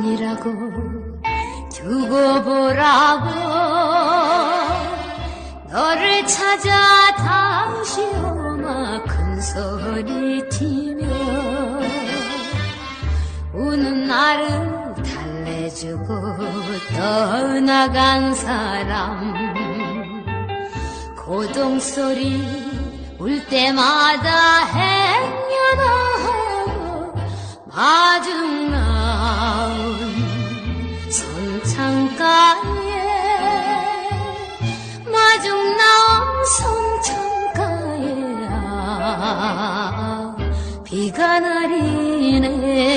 아니라고 두고 보라고. 너를 찾아 다시 오마 큰 소리 치며 우는 나를 달래주고 떠나간 사람. 고동 소리 울 때마다 해 비가 내리네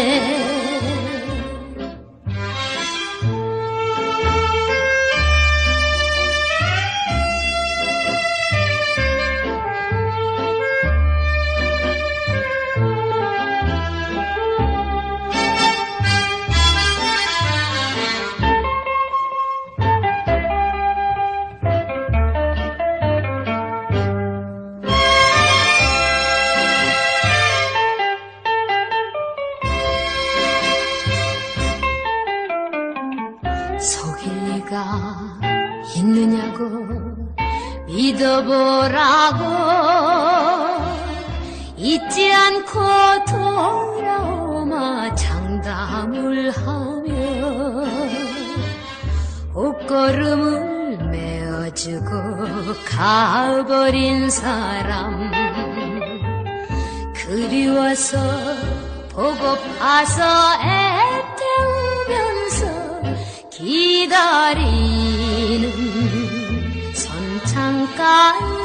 속일 리가 있느냐고 믿어보라고. 잊지 않고 돌아오마 장담을 하며 옷걸음을 메어주고 가버린 사람. 그리워서 보고파서 애태우면서 기다리는 선창가에